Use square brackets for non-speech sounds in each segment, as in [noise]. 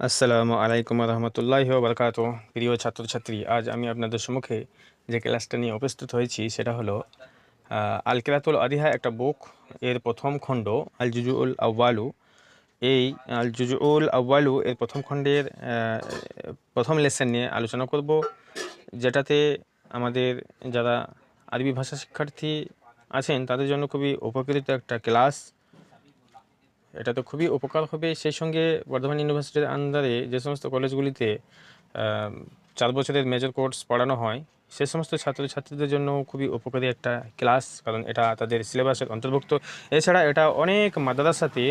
আসসালামু আলাইকুম রহমতুল্লাহ বরকাত প্রিয় ছাত্রছাত্রী, আজ আমি আপনাদের সম্মুখে যে ক্লাসটা নিয়ে উপস্থিত হয়েছি, সেটা হলো আল কিরাতুল আদিহা একটা বুক, এর প্রথম খণ্ড আল জুজুউল আউ্বালু এই আল জুজুউল আউ্বালু এর প্রথম খণ্ডের প্রথম লেসন নিয়ে আলোচনা করব, যেটাতে আমাদের যারা আরবি ভাষা শিক্ষার্থী আছেন, তাদের জন্য খুবই উপকৃত একটা ক্লাস। এটা তো খুবই উপকার হবে। সেই সঙ্গে বর্ধমান ইউনিভার্সিটির আন্ডারে যে সমস্ত কলেজগুলিতে চার বছরের মেজর কোর্স পড়ানো হয়, সে সমস্ত ছাত্রছাত্রীদের জন্য খুবই উপকারী একটা ক্লাস কারণ এটা তাদের সিলেবাসের অন্তর্ভুক্ত। এছাড়া এটা অনেক মাদ্রাসাতে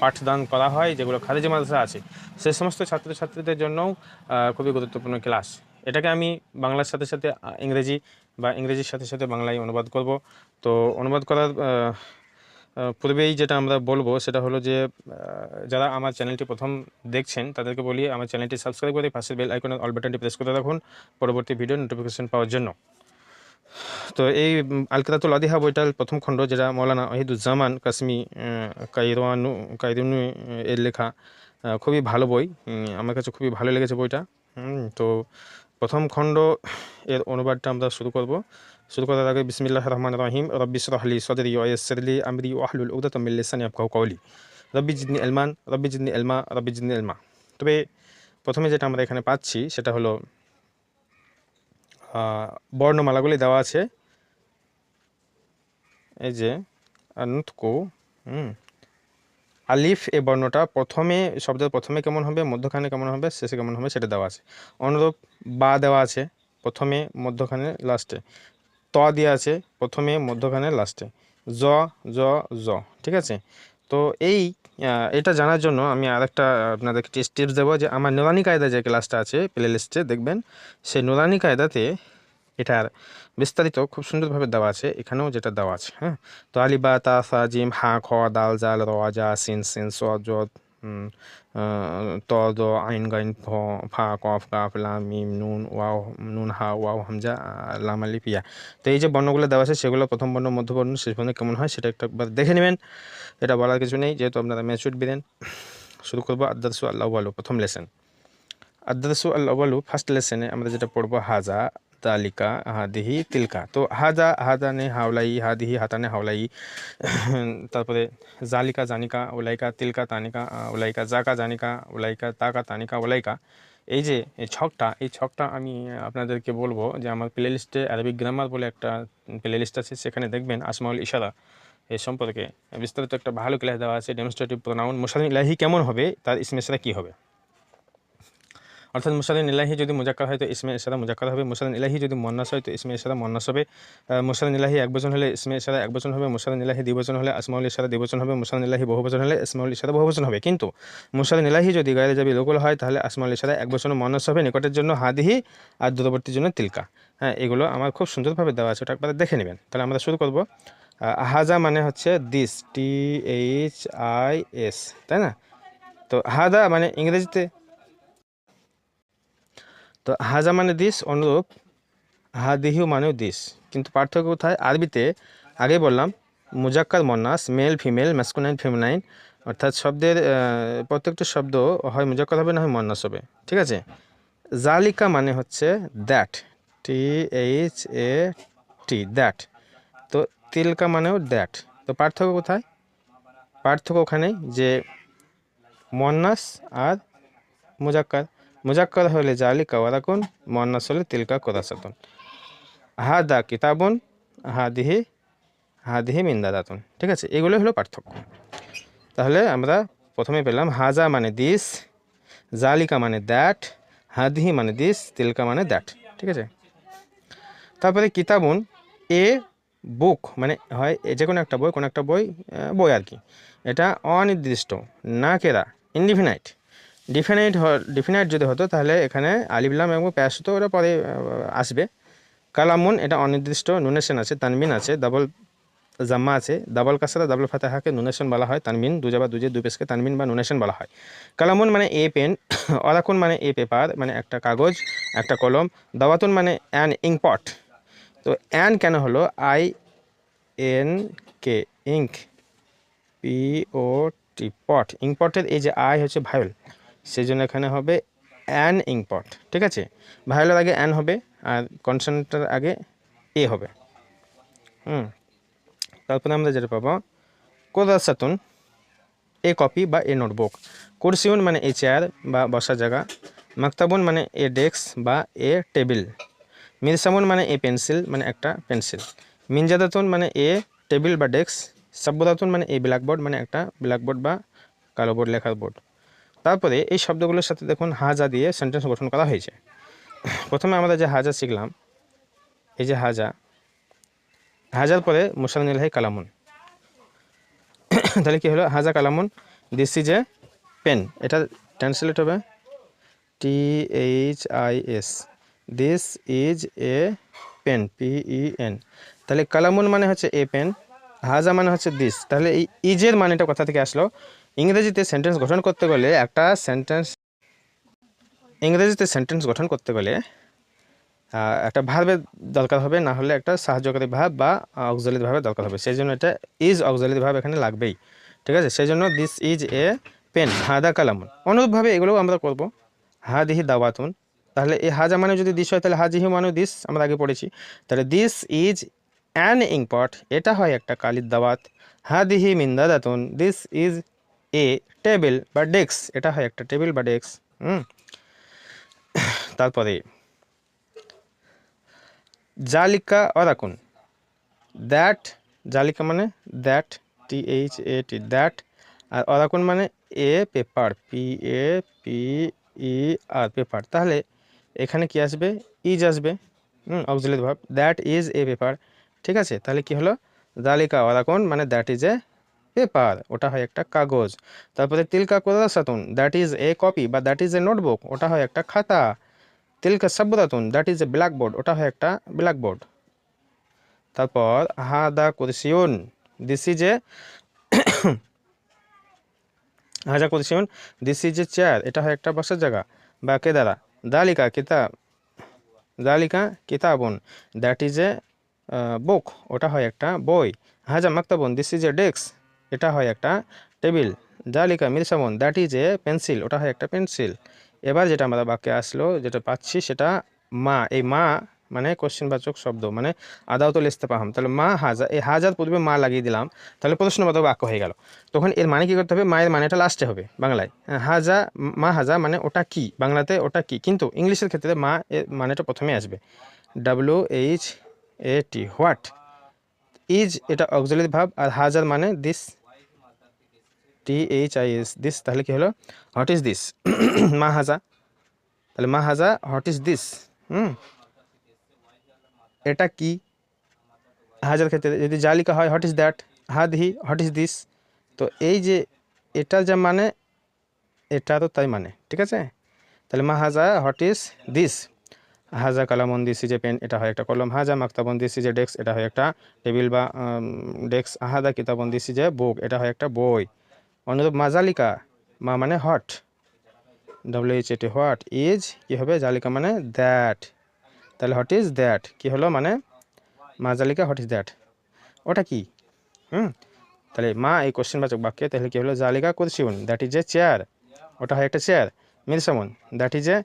পাঠদান করা হয়, যেগুলো খারিজি মাদ্রাসা আছে। সে সমস্ত ছাত্রছাত্রীদের জন্যও খুবই গুরুত্বপূর্ণ ক্লাস এটাকে আমি বাংলার সাথে সাথে ইংরেজি বা ইংরেজির সাথে সাথে বাংলায় অনুবাদ করব। তো অনুবাদ করার পূর্বেই যেটা আমরা বলব সেটা হলো যে যারা আমার চ্যানেলটি প্রথম দেখছেন তাদেরকে বলি আমার চ্যানেলটি সাবস্ক্রাইব করে পাশের বেল আইকনের অল বাটনটি প্রেস করে রাখুন পরবর্তী ভিডিও নোটিফিকেশন পাওয়ার জন্য। তো এই উম, আদিহা বইটার প্রথম খণ্ড যেটা মৌলানা ওহিদুজ্জামান কাশ্মী আহ, কাইরোয়ানু কাইরুনু এর লেখা খুবই ভালো বই আমার কাছে খুবই ভালো লেগেছে বইটা। তো প্রথম খণ্ড এর অনুবাদটা আমরা শুরু করব। শুরু করার আগে বিসমিল্লাহ রহমান রহিম। রব্বি সরহলি সদরি ওয়াসরলি আমরি ওয়াহলুল উকদাতাম মিন লিসানি ইয়াফকাহু কওলি। রব্বি জিদনি ইলমান, রব্বি জিদনি ইলমা, রব্বি ইলমা। তবে প্রথমে যেটা আমরা এখানে পাচ্ছি সেটা হলো বর্ণমালাগুলি দেওয়া আছে। এই যে নুতকু আলিফ এ বর্ণটা প্রথমে, শব্দের প্রথমে কেমন হবে, মধ্যখানে কেমন হবে, শেষে কেমন হবে সেটা দেওয়া আছে। অনুরূপ বা দেওয়া আছে, প্রথমে, মধ্যখানে লাস্টে ত দেওয়া আছে, প্রথমে, মধ্যখানে লাস্টে জ জ জ, ঠিক আছে? তো এই এটা জানার জন্য আমি আরেকটা, আপনাদেরকে টিপস দেবো যে আমার নুরানি কায়দা যে ক্লাসটা আছে প্লে লিস্টে দেখবেন? সেই নুরানি কায়দাতে এটার বিস্তারিত খুব সুন্দরভাবে দেওয়া আছে, এখানেও যেটা দেওয়া আছে হ্যাঁ? তো আলিবা, তা, সা, জিম, হা, খ, দাল, জাল, র, জা, সিন সিন, স ত, দ, আইন, গাইন, ফ, ফা কফ কাফ লাম মিম, নুন, ওয়াও, নুন, হা, ওয়াও, হামজা লাম, আলিফ, ইয়া। তো এই যে বর্ণগুলো দেওয়া আছে, সেগুলো প্রথম বর্ণ মধ্যবর্ণ শেষ বর্ণ কেমন হয় সেটা একটা একবার দেখে নেবেন। এটা বলার কিছু নেই, যেহেতু আপনারা ম্যাচুড বিদেন, শুরু করব আদারসু আল্লাহ আলু, প্রথম লেসন আদারসু আল্লাহ আলু ফার্স্ট লেসনে আমরা যেটা পড়ব, হাজা তালিকা হাদিহি তিলকা তো হাজা, হাজানে হাওলাই, হাদিহি, হাতানে হাওলাই, তারপরে জালিকা, জানিকা ওলাইকা তিলকা, তানিকা ওলাইকা জাকা, জানিকা ওলাইকা তাকা, তানিকা ওলাইকা এই যে, এই ছকটা এই ছকটা আমি আপনাদেরকে বলব যে আমার প্লে লিস্টে আরবিক গ্রামার বলে একটা প্লে লিস্ট আছে, সেখানে দেখবেন আসমাউল ইশারা এ সম্পর্কে বিস্তারিত একটা ভালো ক্লাস দেওয়া আছে ডেমনস্ট্রেটিভ প্রোনাউন মুসালিম ইলাহি কেমন হবে, তার ইসমেসরা কী হবে? অর্থাৎ মুসালিন ইলাহি যদি মুজাক্কার হয়, তো ইসমে ইশারা মুজাক্কার হবে। মুসালিন ইলাহি যদি মন্নাস হয়, তো ইসমে ইশারা মন্নাস হবে। মুসালিন ইলাহি এক বচন হলে ইসমে ইশারা এক বচন হবে। মুসালিন ইলাহি দ্বিবচন হলে আসমাউল ইশারা দ্বিবচন হবে। মুসালিন ইলাহি বহু বচন হলে ইসমাউল ইশারা বহু বচন হবে। কিন্তু মুসালিন ইলাহি যদি গায়ে যাবি লোকল হয়, তাহলে আসমাউল ইশারা এক বচন মন্নাস হবে। নিকটের জন্য হাদিহি আর দূরবর্তীর জন্য তিলকা। হ্যাঁ এগুলো আমার খুব সুন্দরভাবে দেওয়া আছে। ওটা একবার দেখে নেবেন। তাহলে আমরা শুরু করব। হাজা মানে হচ্ছে this, T H I S, তাই না? তো হাদা মানে ইংরেজিতে তো হাজা মানে দিস, অনুরূপ হাদিহিউ মানেও দিস। কিন্তু পার্থক্য কোথায়? আরবিতে আগে বললাম মুজাক্কার মন্নাস মেল, ফিমেল ম্যাসকুনাইন ফিমেনাইন, অর্থাৎ শব্দের প্রত্যেকটা শব্দ হয় মুজাক্কার হবে, না হয় মন্নাস হবে। ঠিক আছে? জালিকা মানে হচ্ছে that T H A T that তো তিলকা মানেও দ্যাট তো পার্থক্য কোথায়? পার্থক্য ওখানে যে মন্নাস আর মুজাক্কার মুজাক্কার হলে জালিকা ওয়ারাকুন মন্নাস হলে তিলকা কোরাসাতুন হাদা কিতাবুন, হাদিহি হাদিহি মিন্দাদাতুন। ঠিক আছে, এগুলো হলো পার্থক্য। তাহলে আমরা প্রথমে পেলাম হাজা মানে দিস, জালিকা মানে দ্যাট, হাদিহি মানে দিস, তিলকা মানে দ্যাট। ঠিক আছে? তারপরে কিতাবুন, এ বুক মানে হয় যে কোনো একটা বই, কোনো একটা বই বই আর কি। এটা অনির্দিষ্ট, না কেরা, ইনডিফিনাইট। ডিফিনাইট ডিফিনাইট যদি হতো, তাহলে এখানে আলিবলাম এবং প্যাস ওটা পরে আসবে। কালামুন, এটা অনির্দিষ্ট নুনেশন আছে তানমিন আছে ডাবল জাম্মা আছে ডাবল কাসারা ডাবল ফাতাহাকে নুনেশন বলা হয় তানমিন দুজা বা দুজে, দুই পেশকে তানমিন বা নুনেশন বলা হয়। কালামুন মানে এ পেন [coughs] অরাকুন মানে এ পেপার মানে একটা কাগজ, একটা কলম, দাওয়াতুন মানে অ্যান ইংপট তো অ্যান কেন হলো? I N K ink P O T pot ইংপটের এই যে আই হচ্ছে ভায়োল সেই জন্য এখানে হবে অ্যান ইম্পট ঠিক আছে? ভায়োলের আগে অ্যান হবে আর কনসোনেন্টের আগে এ হবে। হুম, তারপরে আমরা যেটা পাবো, কোদাসাতুন এ কপি বা এ নোটবুক কুরসিউন মানে এ চেয়ার বা বসার জায়গা, মাকতাবুন মানে এ ডেস্ক বা এ টেবিল মিরসামুন মানে এ পেন্সিল মানে একটা পেন্সিল মিনজাদাতুন মানে এ টেবিল বা ডেস্ক সাব্বদাতুন মানে এ ব্ল্যাকবোর্ড মানে একটা ব্ল্যাকবোর্ড বা কালো বোর্ড, লেখার বোর্ড। তারপরে এই শব্দগুলোর সাথে দেখুন হাজা দিয়ে সেন্টেন্স গঠন করা হয়েছে। প্রথমে আমরা যে হাজা শিখলাম, এই যে হাজা হাজার পরে মুসানিল্লাহি কালামুন। তাহলে কি হলো? হাজা কালামুন দিস ইজ এ পেন এটা ট্রান্সলেট হবে T H I S this is a pen P E N তাহলে কালামুন মানে হচ্ছে এ পেন হাজা মানে হচ্ছে দিস তাহলে এই ইজের মানেটা কোথা থেকে আসলো? ইংরেজিতে সেন্টেন্স গঠন করতে গেলে একটা সেন্টেন্স ইংরেজিতে সেন্টেন্স গঠন করতে গেলে একটা ভার্বের দরকার হবে, না হলে একটা সাহায্যকারী ভাব বা অক্সিলারি ভাবের দরকার হবে। সেই জন্য এটা ইজ অক্সিলারি ভাব এখানে লাগবেই, ঠিক আছে? সেই জন্য দিস ইজ এ পেন হাদা কালামুন। অনুরূপভাবে এগুলোও আমরা করব। হাদিহি দাওয়াতুন। তাহলে এই হাজা মানে যদি দিস হয়, তাহলে হাজিহি মানে দিস আমরা আগে পড়েছি। তাহলে দিস ইজ অ্যান ইম্পট এটা হয় একটা কালির দাওয়াত। হাদিহি মিন্দাদাতুন। দিস ইজ এ টেবিল বা ডেস্ক এটা হয় একটা টেবিল বা ডেস্ক হুম? তারপরে, জালিকা অরাকুন দ্যাট জালিকা মানে that T H A T that আর অরাকুন মানে a paper P A P E R paper তাহলে এখানে কি আসবে? ইজ আসবে, হুম অক্সিলারি ভাব দ্যাট ইজ এ পেপার ঠিক আছে? তাহলে কি হলো? জালিকা অরাকুন মানে দ্যাট ইজ এ পেপার ওটা হয় একটা কাগজ। তারপরে তিলকা কোদাসাতুন দ্যাট ইজ এ কপি বা দ্যাট ইজ এ নোটবুক ওটা হয় একটা খাতা। তিলকা সাব্বদাতুন দ্যাট ইজ এ ব্ল্যাকবোর্ড ওটা হয় একটা ব্ল্যাকবোর্ড তারপর, হাদা কুরসিউন দিস ইজ এ হাজা কুরসিউন দিস ইজ এ চেয়ার এটা হয় একটা বসার জায়গা বা কেদারা। দালিকা কিতাব, দালিকা কিতাবুন দ্যাট ইজ এ বুক ওটা হয় একটা বই। হাজা মাক্তাবুন দিস ইজ এ ডেস্ক এটা হয় একটা টেবিল জালিকা মিরসামন দ্যাট ইজ এ পেন্সিল ওটা হয় একটা পেন্সিল এবার যেটা আমরা বাক্যে আসলো, যেটা পাচ্ছি, সেটা মা, এই মা মানে কোশ্চেনবাচক শব্দ মানে লিখতে পাহাম। তাহলে মা হাজা, এই হাজার পূর্বে মা লাগিয়ে দিলাম, তাহলে প্রশ্নবাচক বাক্য হয়ে গেল। তখন এর মানে কী করতে হবে? মায়ের মানেটা লাস্টে হবে বাংলায়। হাজা, মা হাজা মানে ওটা কি? বাংলাতে ওটা কি? কিন্তু ইংলিশের ক্ষেত্রে মা এর মানেটা প্রথমে আসবে। W H A T what is এটা অক্সিলারি ভাব আর হাজার মানে this T H I S this তাহলে কি হলো? হোয়াট ইজ দিস মা হাজা। তাহলে মা হাজা হোয়াট ইজ দিস হুম। এটা কি? হাজার ক্ষেত্রে যদি জালিকা হয় হোয়াট ইজ দ্যাট হাদহি হোয়াট ইজ দিস তো এই যে এটা যা মানে এটা তো তাই মানে ঠিক আছে? তাহলে মা হাজা হোয়াট ইজ দিস হাজা কালামন দিস এ পেন এটা হয় একটা কলম। হাজা মাক্তাবন দিস এ ডেস্ক এটা হয় একটা টেবিল বা ডেস্ক আহাদা কিতাবন দিস যে বুক এটা হয় একটা বই। অনুরূপ মাজালিকা মা মানে what. W H A T what is কী হবে? জালিকা মানে দ্যাট তাহলে হোয়াট ইজ দ্যাট কী হলো মানে মাজালিকা হোয়াট ইজ দ্যাট ওটা কি? হুম? তাহলে মা এই কোশ্চেন বাচক বাক্যে, তাহলে কী হলো? জালিকা কুরসিউন দ্যাট ইজ এ চেয়ার ওটা হয় একটা চেয়ার মিরসামুন দ্যাট ইজ এ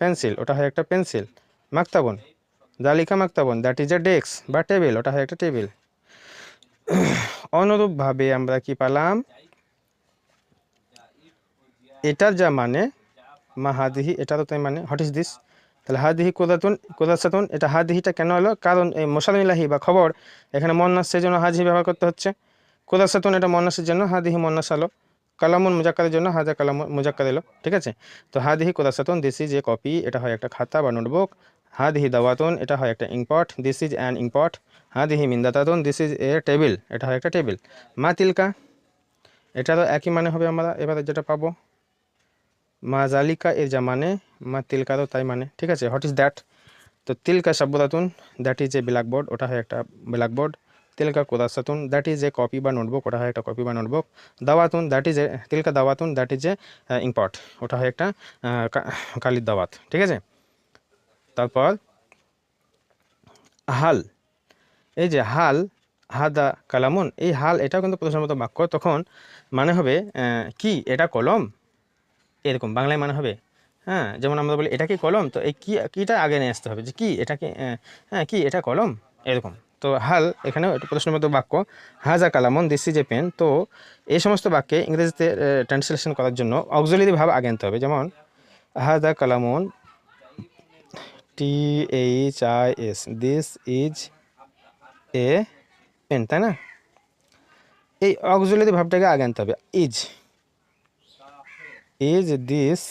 পেন্সিল ওটা হয় একটা পেন্সিল মাক্তাবন জালিকা মাক্তাবন দ্যাট ইজ এ ডেস্ক বা টেবিল ওটা হয় একটা টেবিল অনুরূপভাবে আমরা কি পেলাম? এটার যা মানে মা হাদিহি এটারও তাই মানে হোয়াট ইজ দিস তাহলে হাদিহি কোদাতুন কোদাসাতুন এটা হাদিহিটা কেন হলো কারণ এই মোসালিলাহি বা খবর, এখানে মন্নাসের জন্য হাজিহি ব্যবহার করতে হচ্ছে। কোদাসাতুন এটা মন্নাসের জন্য, হাদিহি মন্নাস আলো। কালামুন মুজাক্কারের জন্য হাজা কালাম মুজাক্কার এলো, ঠিক আছে? তো হাদিহি কোদাসাতুন দিস ইজ এ কপি এটা হয় একটা খাতা বা নোটবুক হাদিহি দাওয়াতুন, এটা হয় একটা inkpot this is an inkpot হাদিহি মিন্দাতাতুন দিস ইজ এ টেবিল এটা হয় একটা টেবিল মা তিলকা, এটারও একই মানে হবে আমরা, এবারে যেটা পাবো। মা জালিকা এর যা মানে মা তিলকারও তাই মানে। ঠিক আছে হোয়াট ইজ দ্যাট তো তিলকা সাব্বদাতুন দ্যাট ইজ এ ব্ল্যাকবোর্ড ওটা হয় একটা ব্ল্যাকবোর্ড তিলকা কোদাসাতুন দ্যাট ইজ এ কপি বা নোটবুক ওটা হয় একটা কপি বা নোটবুক দাওয়াতুন দ্যাট ইজ এ তিলকা দাওয়াতুন দ্যাট ইজ এ ইম্পট ওটা হয় একটা কালির দাওয়াত। ঠিক আছে? তারপর, হাল। এই যে হাল, হাদা কালামুন, এই হাল এটাও কিন্তু প্রশ্নমত বাক্য। তখন মানে হবে কি? এটা কলম? এরকম বাংলায় মানে হবে? হ্যাঁ যেমন আমরা বলি, এটা কি কলম? তো এই কি, কীটা আগে নিয়ে আসতে হবে? যে কী, এটা কি হ্যাঁ কি, এটা কলম? এরকম। তো হাল, এখানেও একটু প্রশ্নবোধক বাক্য, হাজা কালামন, দিস ইজ এ পেন। তো এই সমস্ত বাক্যে ইংরেজিতে ট্রান্সলেশন করার জন্য অক্সিলারি ভাব আগে আনতে হবে। যেমন, হাজা কালামন, T H I S, this is a pen. তাই না? এই অক্সিলারি ভাবটাকে আগে আনতে হবে। Is. Is this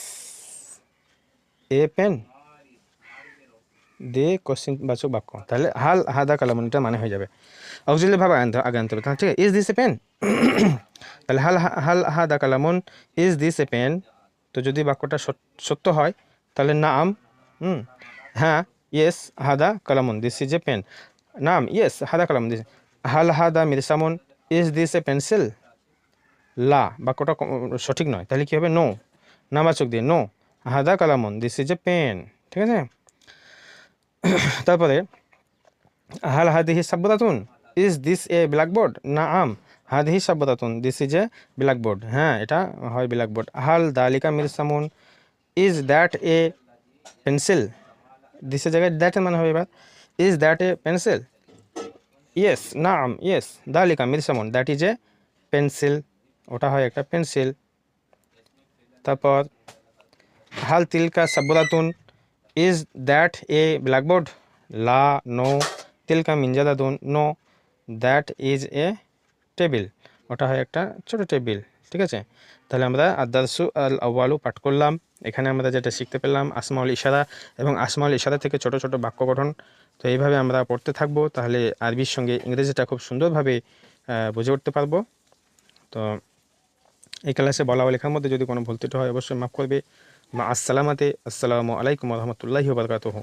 a pen they question বাচক বাক্য। তাহলে হাল হাদা কালামন এটা মানে হয়ে যাবে। অক্সিলারি ভাবে আগে আনতে হবে। তাহলে ঠিক আছে ইজ দিস এ পেন তাহলে হাল হাল হাদা কালামন ইজ দিস এ পেন তো যদি বাক্যটা সত- সত্য হয়, তাহলে নাম, হুম হ্যাঁ ইয়েস হাদা কালামন দিস ইজ এ পেন নাম ইয়েস হাদা কালামন দিস হাল হাদা মিরসামন ইজ দিস এ পেন্সিল লা, বাক্যটা সঠিক নয়। তাহলে কী হবে? নো। নাবাচক দিয়ে, নো। হাদা কালামন, দিস ইজ এ পেন। ঠিক আছে? তারপরে, হাল হাদিহি সাব্বতাতুন? Is this a blackboard? না আম। হাদিহি সাব্বতাতুন, দিস ইজ এ ব্ল্যাকবোর্ড। হ্যাঁ এটা হয় ব্ল্যাকবোর্ড। হাল দালিকা মিরসামুন ইজ দ্যাট এ পেন্সিল? দিসের জায়গায় দ্যাটের মানে হবে এবার। Is that a pencil? Yes, না আম, ইয়েস। দালিকা মিরসামুন দ্যাট ইজ এ পেন্সিল। ওটা হয় একটা পেন্সিল। তারপর, হাল তিলকা সাব্বতাতুন ইজ দ্যাট এ ব্ল্যাকবোর্ড? লা, নো, তিলকা মিনজাদাতুন no, that is a table. ওটা হয় একটা ছোট টেবিল, ঠিক আছে? তাহলে আমরা আদারসু আল আউয়ালু পাঠ করলাম। এখানে আমরা যেটা শিখতে পেলাম, আসমাউল ইশারা এবং আসমাউল ইশারা থেকে ছোট ছোট বাক্য গঠন। তো এইভাবে আমরা পড়তে থাকব, তাহলে আরবির সঙ্গে ইংরেজিটা খুব সুন্দরভাবে বুঝে উঠতে পারব। তো এই ক্লাসে বলা লেখার মধ্যে যদি কোনো ভুল ত্রুটি হয়, অবশ্যই মাফ করবে। মা আসসালামাতে, আসসালামু আলাইকুম রহমতুল্লাহি বারকাতুহু।